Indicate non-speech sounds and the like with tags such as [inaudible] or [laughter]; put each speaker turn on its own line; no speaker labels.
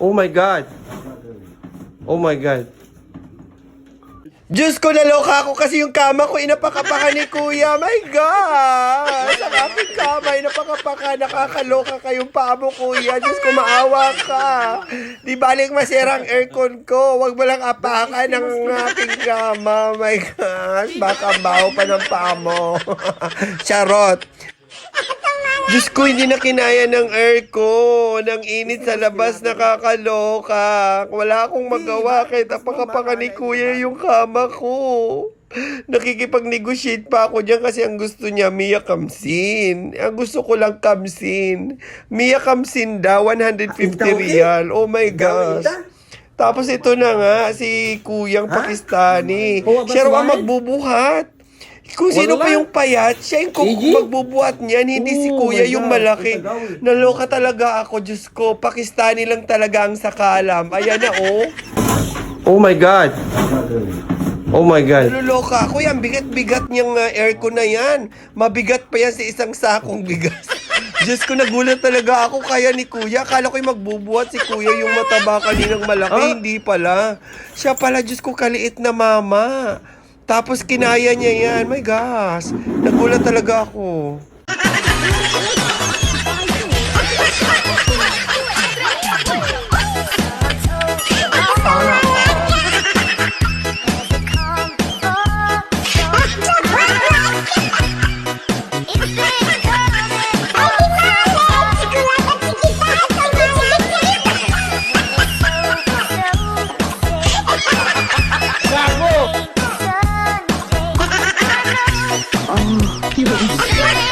Oh my God. Oh my God. Diyos ko, naloka ako kasi yung kama ko inapakapaka ni Kuya. My God! Sa aking kama, inapakapaka. Nakakaloka kayong paa mo, Kuya. Diyos ko, maawa ka. Di balik masira ang aircon ko. Huwag mo lang apakan ng aking kama. My gosh, baka baho pa ng paa mo. [laughs] Charot. Diyos ko, hindi na kinaya ng aircon. Ang init sa labas, nakakaloka. Wala akong magawa kahit apakapaka ni kuya yung kama ko. Nakikipag-negotiate pa ako dyan kasi ang gusto niya, Mia Kamsin. Ang gusto ko lang Kamsin. Mia Kamsin daw, 150 real. Oh my gosh. Tapos ito na nga, si Kuyang Pakistani. Siya raw ang magbubuhat. Kung sino pa
Wala.
yung payat, siya yung kuk-
Gigi?
magbubuhat niyan, hindi si
Oh
Kuya
my
yung
God,
malaki.
eh.
Naloka talaga ako, Diyos ko. Pakistani lang talaga ang sakalam. Ayan na, oh. Oh my God. Oh my God. Naluloka ako yan. Bigat-bigat niyang uh, aircon na yan. Mabigat pa yan sa isang sakong bigas. [laughs] Diyos ko, nagulat talaga ako kaya ni Kuya. Akala ko'y magbubuhat si Kuya yung mataba kaninang malaki.
Ah?
Hindi pala. Siya pala, Diyos ko, kaliit na mama. Tapos kinaya niya yan. My gosh. Nagulat talaga ako. [laughs] Ayúdame. [laughs]